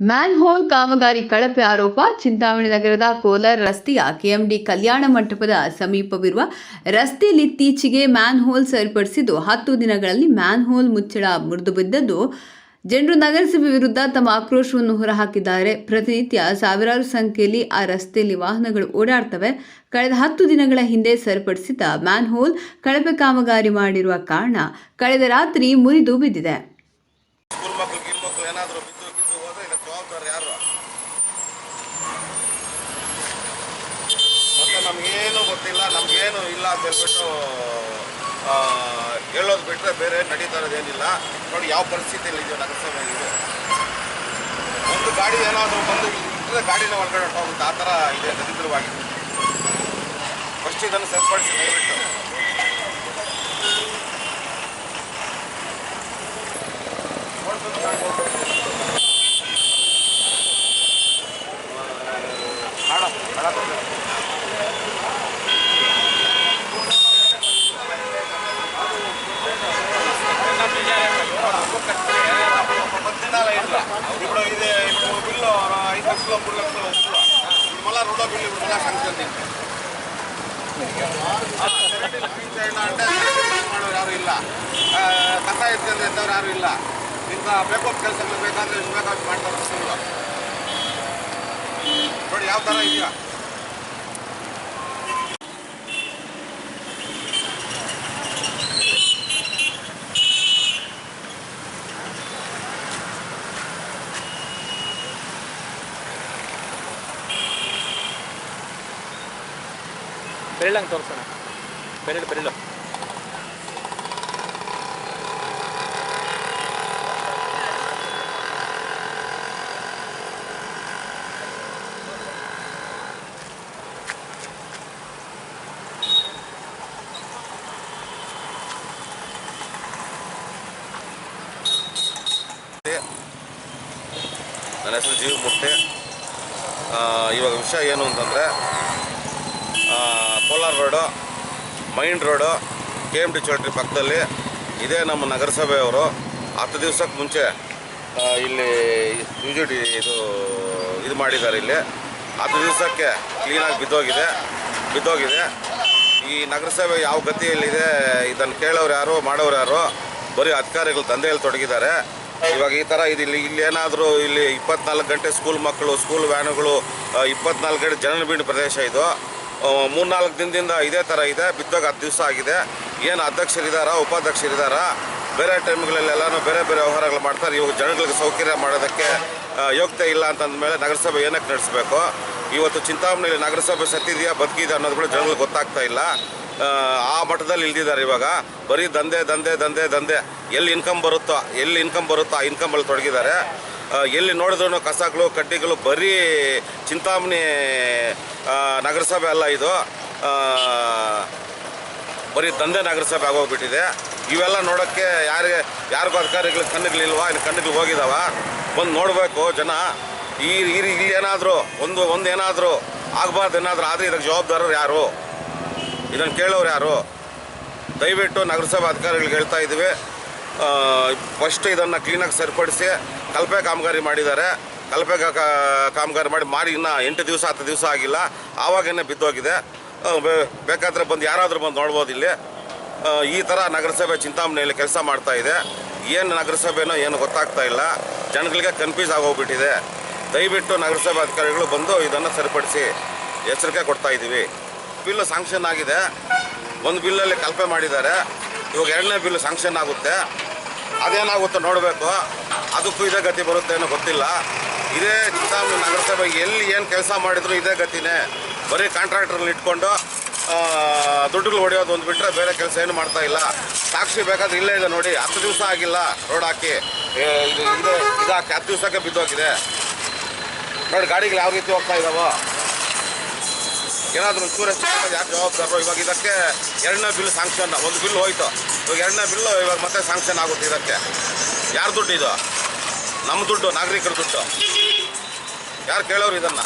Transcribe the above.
Manhole ಕಾಮಗಾರಿ ಕಳಪೆ ಆರೋಪ ಚಿಂತಾಮಣಿ ನಗರದ ಕೋಲಾರ ರಸ್ತೆಯ ಕೆಎಂಡಿ ಕಲ್ಯಾಣ ಮಂಟಪದ ಸಮೀಪವಿರುವ ರಸ್ತೆಯಲ್ಲಿ ಇತ್ತೀಚೆಗೆ ಮ್ಯಾನ್ಹೋಲ್ ಸರಿಪಡಿಸಿದ್ದು ಹತ್ತು ದಿನಗಳಲ್ಲಿ ಮ್ಯಾನ್ ಹೋಲ್ ಮುಚ್ಚಳ ಮುರಿದು ಬಿದ್ದದ್ದು ಜನರು ನಗರಸಭೆ ವಿರುದ್ಧ ತಮ್ಮ ಆಕ್ರೋಶವನ್ನು ಹೊರಹಾಕಿದ್ದಾರೆ. ಪ್ರತಿನಿತ್ಯ ಸಾವಿರಾರು ಸಂಖ್ಯೆಯಲ್ಲಿ ಆ ರಸ್ತೆಯಲ್ಲಿ ವಾಹನಗಳು ಓಡಾಡ್ತವೆ. ಕಳೆದ ಹತ್ತು ದಿನಗಳ ಹಿಂದೆ ಸರಿಪಡಿಸಿದ ಮ್ಯಾನ್ ಹೋಲ್ ಕಳಪೆ ಕಾಮಗಾರಿ ಮಾಡಿರುವ ಕಾರಣ ಕಳೆದ ರಾತ್ರಿ ಮುರಿದು ಬಿದ್ದಿದೆ ಸ್ಕೂಲ್ ಮಕ್ಳು ಗಿಲ್ ಮಕ್ಳು ಏನಾದರೂ ಬಿದ್ದು ಗಿದ್ದು ಹೋದ್ರೆ ಇದಕ್ಕೆ ಜವಾಬ್ದಾರಿ ಯಾರು ಮತ್ತೆ ಗೊತ್ತಿಲ್ಲ ನಮಗೇನು ಇಲ್ಲ ಅಂತ ಹೇಳ್ಬಿಟ್ಟು ಹೇಳೋದು ಬಿಟ್ಟರೆ ಬೇರೆ ನಡೀತಾ ಇರೋದೇನಿಲ್ಲ. ನೋಡಿ ಯಾವ ಪರಿಸ್ಥಿತಿಯಲ್ಲಿ ಇದೆಯೋ ನಗರಸಭೆ ಇದೆ. ಒಂದು ಗಾಡಿ ಏನಾದರೂ ಬಂದು ಇಟ್ಟರೆ ಗಾಡಿನ ಒಳಗಡೆ ಹೊಟ್ಟೋಗುತ್ತೆ ಆ ಥರ ಇದೆ, ದರಿದ್ರವಾಗಿ. ಫಸ್ಟ್ ಇದನ್ನು ಸರಿಪಡಿಸಿ, ದಯವಿಟ್ಟು. లక్షలు మూడు లక్షలు వస్తుంది ఇప్పుడు మళ్ళీ రెండో బిల్లు ఇప్పుడు మళ్ళీ శాంక్షన్ తింటే అంటే ಮಾಡೋರು ಯಾರು ಇಲ್ಲ ಆ, ಕಸ ಎತ್ಕೊಂಡು ಎತ್ತವ್ರು ಯಾರು ಇಲ್ಲ ಇಂಥ ಬೇಕು ಕೆಲಸಗಳು ಬೇಕಾದ್ರೆ ಎಷ್ಟು ಬೇಕಾದ್ರೆ ಮಾಡ್ತಾರೆ ಸುಳ್ಳು ನೋಡಿ ಯಾವ ಥರ ಇದೆಯಾ ಬೆರಳಂಗೆ ತೋರಿಸೋಣ. ಬೆರಳು ಬೆರಳು. ನನ್ನ ಹೆಸರು ಜೀವ ಮುಟ್ಟೆ ಇವಾಗ ವಿಷಯ ಏನು ಅಂತಂದರೆ Kolar road main road K M T ಚೌಟ್ರಿ ಪಕ್ಕದಲ್ಲಿ ಇದೇ ನಮ್ಮ ನಗರಸಭೆಯವರು. ಹತ್ತು ದಿವ್ಸಕ್ಕೆ ಮುಂಚೆ ಇಲ್ಲಿ ಯು ಜಿ ಡಿ ಇದು ಇದು ಮಾಡಿದ್ದಾರೆ ಇಲ್ಲಿ. ಹತ್ತು ದಿವಸಕ್ಕೆ ಕ್ಲೀನಾಗಿ ಬಿದ್ದೋಗಿದೆ ಬಿದ್ದೋಗಿದೆ. ಈ ನಗರಸಭೆ ಯಾವ ಗತಿಯಲ್ಲಿದೆ, ಇದನ್ನು ಕೇಳೋರು ಯಾರು, ಮಾಡೋರು ಯಾರು, ಬರೀ ಅಧಿಕಾರಿಗಳು ದಂಧೆಯಲ್ಲಿ ತೊಡಗಿದ್ದಾರೆ. ಇವಾಗ ಈ ಥರ ಇದು ಇಲ್ಲಿ ಇಲ್ಲಿ ಏನಾದರೂ ಇಲ್ಲಿ ಇಪ್ಪತ್ನಾಲ್ಕು ಗಂಟೆ ಸ್ಕೂಲ್ ಮಕ್ಕಳು ಸ್ಕೂಲ್ ವ್ಯಾನುಗಳು ಇಪ್ಪತ್ನಾಲ್ಕು ಗಂಟೆ ಜನನಿಬಿಡಿ ಪ್ರದೇಶ ಇದು. ಮೂರ್ನಾಲ್ಕು ದಿನದಿಂದ ಇದೇ ಥರ ಇದೆ. ಬಿದ್ದಾಗ ಹತ್ತು ದಿವಸ ಆಗಿದೆ. ಏನು ಅಧ್ಯಕ್ಷರಿದ್ದಾರಾ ಉಪಾಧ್ಯಕ್ಷರಿದ್ದಾರಾ ಬೇರೆ ಟೈಮ್ಗಳಲ್ಲೆಲ್ಲನೂ ಬೇರೆ ಬೇರೆ ವ್ಯವಹಾರಗಳು ಮಾಡ್ತಾರೆ. ಇವಾಗ ಜನಗಳಿಗೆ ಸೌಕರ್ಯ ಮಾಡೋದಕ್ಕೆ ಯೋಗ್ಯತೆ ಇಲ್ಲ ಅಂತಂದಮೇಲೆ ನಗರಸಭೆ ಏನಕ್ಕೆ ನಡೆಸಬೇಕು? ಇವತ್ತು ಚಿಂತಾಮಣಿಯಲ್ಲಿ ನಗರಸಭೆ ಸತ್ತಿದೆಯಾ ಬದುಕಿದೆ ಅನ್ನೋದು ಕೂಡ ಜನಗಳಿಗೆ ಗೊತ್ತಾಗ್ತಾ ಇಲ್ಲ. ಆ, ಮಟ್ಟದಲ್ಲಿ ಇಲ್ದಿದ್ದಾರೆ ಇವಾಗ. ಬರೀ ದಂಧೆ ದಂಧೆ ದಂಧೆ ದಂಧೆ. ಎಲ್ಲಿ ಇನ್ಕಮ್ ಬರುತ್ತೋ ಎಲ್ಲಿ ಇನ್ಕಮ್ ಬರುತ್ತೋ ಆ ಇನ್ಕಮಲ್ಲಿ ತೊಡಗಿದ್ದಾರೆ. ಎಲ್ಲಿ ನೋಡಿದ್ರು ಕಸಗಳು, ಕಡ್ಡಿಗಳು, ಬರೀ ಚಿಂತಾಮಣಿ ನಗರಸಭೆ ಅಲ್ಲ ಇದು. ಬರೀ ದಂಧೆ ನಗರಸಭೆ ಆಗೋಗ್ಬಿಟ್ಟಿದೆ. ಇವೆಲ್ಲ ನೋಡೋಕ್ಕೆ ಯಾರಿಗೆ, ಯಾರಿಗೂ ಅಧಿಕಾರಿಗಳ ಕಣ್ಣುಗಳಿಲ್ವಾ ಇನ್ನು ಕಣ್ಣುಗಳು ಹೋಗಿದಾವ? ಬಂದು ನೋಡಬೇಕು ಜನ. ಈ, ಇಲ್ಲಿ ಏನಾದರೂ, ಒಂದು ಒಂದು ಏನಾದರೂ ಆಗಬಾರ್ದು ಏನಾದರೂ ಆದರೆ ಇದಕ್ಕೆ ಜವಾಬ್ದಾರರು ಯಾರು? ಇದನ್ನು ಕೇಳೋರು ಯಾರು? ದಯವಿಟ್ಟು ನಗರಸಭೆ ಅಧಿಕಾರಿಗಳಿಗೆ ಹೇಳ್ತಾ ಇದ್ದೀವಿ. ಫಸ್ಟ್ ಇದನ್ನು ಕ್ಲೀನಾಗಿ ಸರಿಪಡಿಸಿ ಕಲ್ಪೆ ಕಾಮಗಾರಿ ಮಾಡಿದ್ದಾರೆ. ಕಲ್ಪೆ ಕಾಮಗಾರಿ ಮಾಡಿ ಮಾಡಿ ಇನ್ನೂ ಎಂಟು ದಿವಸ, ಹತ್ತು ದಿವಸ ಆಗಿಲ್ಲ. ಆವಾಗೇನೆ ಬಿದ್ದೋಗಿದೆ. ಬೇಕಾದರೆ ಬಂದು ಯಾರಾದರೂ ಬಂದು ನೋಡ್ಬೋದು ಇಲ್ಲಿ. ಈ ಥರ ನಗರಸಭೆ ಚಿಂತಾಮಣಿಯಲ್ಲಿ ಕೆಲಸ ಮಾಡ್ತಾ ಇದೆ. ಏನು ನಗರಸಭೆನೋ ಏನು ಗೊತ್ತಾಗ್ತಾ ಇಲ್ಲ. ಜನಗಳಿಗೆ ಕನ್ಫ್ಯೂಸ್ ಆಗೋಗ್ಬಿಟ್ಟಿದೆ. ದಯವಿಟ್ಟು ನಗರಸಭೆ ಅಧಿಕಾರಿಗಳು ಬಂದು ಇದನ್ನು ಸರಿಪಡಿಸಿ ಎಚ್ಚರಿಕೆ ಕೊಡ್ತಾ ಇದ್ದೀವಿ ಬಿಲ್ಲು ಸಾಂಕ್ಷನ್ ಆಗಿದೆ. ಒಂದು ಬಿಲ್ಲಲ್ಲಿ ಕಲ್ಪೆ ಮಾಡಿದ್ದಾರೆ. ಇವಾಗ ಎರಡನೇ ಬಿಲ್ಲು ಸಾಂಕ್ಷನ್ ಆಗುತ್ತೆ. ಅದೇನಾಗುತ್ತೋ ನೋಡಬೇಕು. ಅದಕ್ಕೂ ಇದೇ ಗತಿ ಬರುತ್ತೆ ಅನ್ನೋ ಗೊತ್ತಿಲ್ಲ. ಇದೇ ಚಿತ್ತಾಮ ನಗರಸಭೆ ಎಲ್ಲಿ ಏನು ಕೆಲಸ ಮಾಡಿದ್ರು ಇದೇ ಗತಿನೇ. ಬರೀ ಕಾಂಟ್ರಾಕ್ಟರ್ನ ಇಟ್ಕೊಂಡು ದುಡ್ಡುಗಳು ಹೊಡೆಯೋದು ಒಂದು ಬಿಟ್ಟರೆ ಬೇರೆ ಕೆಲಸ ಏನು ಮಾಡ್ತಾ ಇಲ್ಲ. ಸಾಕ್ಷಿ ಬೇಕಾದ್ರೆ ಇಲ್ಲೇ ಇದೆ ನೋಡಿ, ಹತ್ತು ದಿವಸ ಆಗಿಲ್ಲ ರೋಡ್ ಹಾಕಿ. ಇದು ಇದು ಇದು ಹಾಕಿ ಹತ್ತು ದಿವಸಕ್ಕೆ ಬಿದ್ದೋಗಿದೆ. ನೋಡಿ, ಗಾಡಿಗಳು ಯಾವ ರೀತಿ ಹೋಗ್ತಾ ಇದ್ದಾವೋ ಏನಾದರೂ ಒಂಚೂರು ಯಾರು ಜವಾಬ್ದಾರರು? ಇವಾಗ ಇದಕ್ಕೆ ಎರಡನೇ ಬಿಲ್ ಸಾಂಕ್ಷನ್ ಒಂದು ಬಿಲ್ ಹೋಯ್ತು. ಇವಾಗ ಎರಡನೇ ಬಿಲ್ಲು ಇವಾಗ ಮತ್ತೆ ಸ್ಯಾಂಕ್ಷನ್ ಆಗುತ್ತೆ ಇದಕ್ಕೆ. ಯಾರು ದುಡ್ಡು ಇದು? ನಮ್ಮ ದುಡ್ಡು, ನಾಗರಿಕರ ದುಡ್ಡು. ಯಾರು ಕೇಳೋರು ಇದನ್ನು?